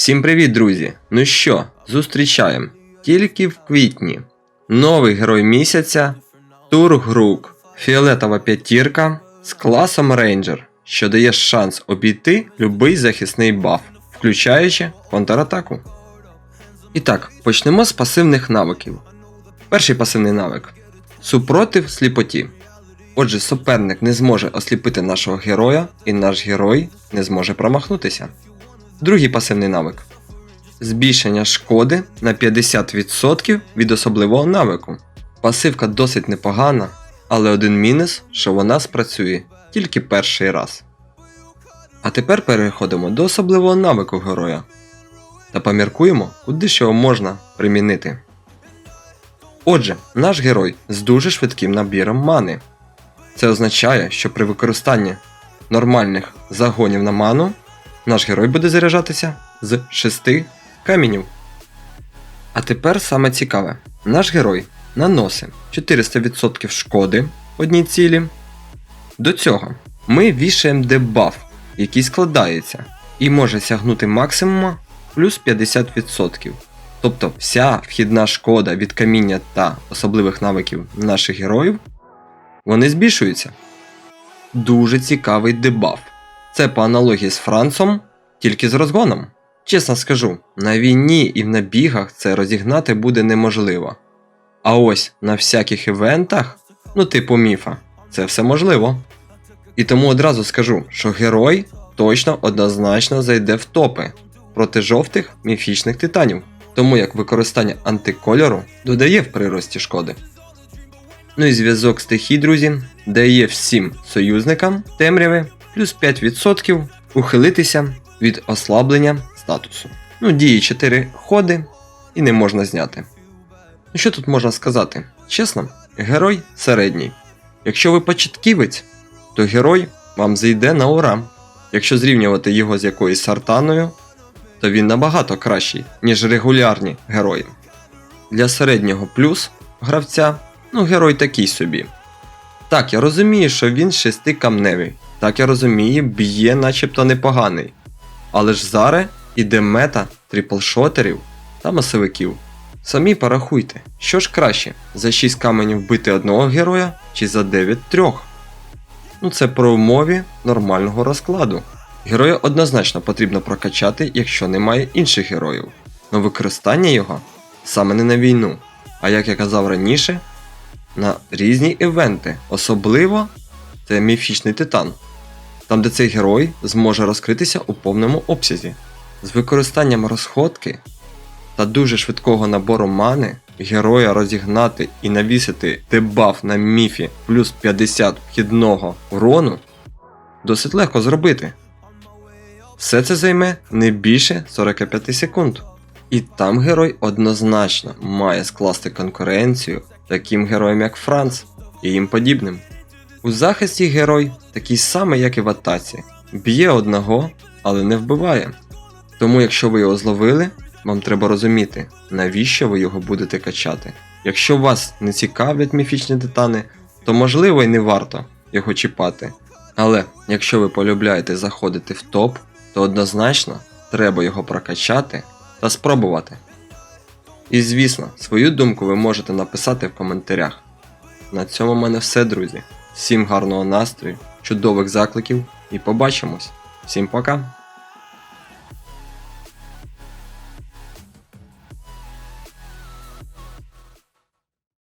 Всім привіт, друзі! Ну що, зустрічаємо. Тільки в квітні. Новий герой місяця Тургрук. Фіолетова п'ятірка з класом рейнджер, що дає шанс обійти любий захисний баф, включаючи контратаку. І так, почнемо з пасивних навиків. Перший пасивний навик супротив сліпоті. Отже, суперник не зможе осліпити нашого героя, і наш герой не зможе промахнутися. Другий пасивний навик. Збільшення шкоди на 50% від особливого навику. Пасивка досить непогана, але один мінус, що вона спрацює тільки перший раз. А тепер переходимо до особливого навику героя. Та поміркуємо, куди ж його можна примінити. Отже, наш герой з дуже швидким набіром мани. Це означає, що при використанні нормальних загонів на ману наш герой буде заряджатися з 6 каменів. А тепер саме цікаве: наш герой наносить 400% шкоди одній цілі. До цього ми вішаємо дебаф, який складається і може сягнути максимума плюс 50%. Тобто вся вхідна шкода від каміння та особливих навиків наших героїв вони збільшуються. Дуже цікавий дебаф. Це по аналогії з Францом, тільки з розгоном. Чесно скажу, на війні і в набігах це розігнати буде неможливо. А ось на всяких івентах, ну типу міфа, це все можливо. І тому одразу скажу, що герой точно однозначно зайде в топи проти жовтих міфічних титанів, тому як використання антикольору додає в прирості шкоди. Ну і зв'язок стихій, друзі, дає всім союзникам темряви плюс 5% ухилитися від ослаблення статусу. Ну, діє 4 ходи і не можна зняти. Ну що тут можна сказати? Чесно, герой середній. Якщо ви початківець, то герой вам зайде на ура. Якщо зрівнювати його з якоюсь сартаною, то він набагато кращий, ніж регулярні герої. Для середнього плюс гравця, ну герой такий собі. Так, я розумію, що він шестикамневий. Так я розумію, б'є начебто непоганий. Але ж зараз іде мета тріплшотерів та масовиків. Самі порахуйте, що ж краще, за 6 каменів вбити одного героя чи за 9 трьох. Ну це про умові нормального розкладу. Героя однозначно потрібно прокачати, якщо немає інших героїв, но використання його саме не на війну, а як я казав раніше, на різні івенти, особливо це міфічний титан, там де цей герой зможе розкритися у повному обсязі. З використанням розходки та дуже швидкого набору мани героя розігнати і навісити дебаф на міфі плюс 50 вхідного урону досить легко зробити. Все це займе не більше 45 секунд. І там герой однозначно має скласти конкуренцію таким героям, як Франц і їм подібним. У захисті герой такий самий, як і в атаці. Б'є одного, але не вбиває. Тому, якщо ви його зловили, вам треба розуміти, навіщо ви його будете качати. Якщо вас не цікавлять міфічні титани, то можливо і не варто його чіпати. Але якщо ви полюбляєте заходити в топ, то однозначно треба його прокачати та спробувати. І звісно, свою думку ви можете написати в коментарях. На цьому в мене все, друзі. Всім гарного настрою, чудових закликів і побачимось. Всім пока!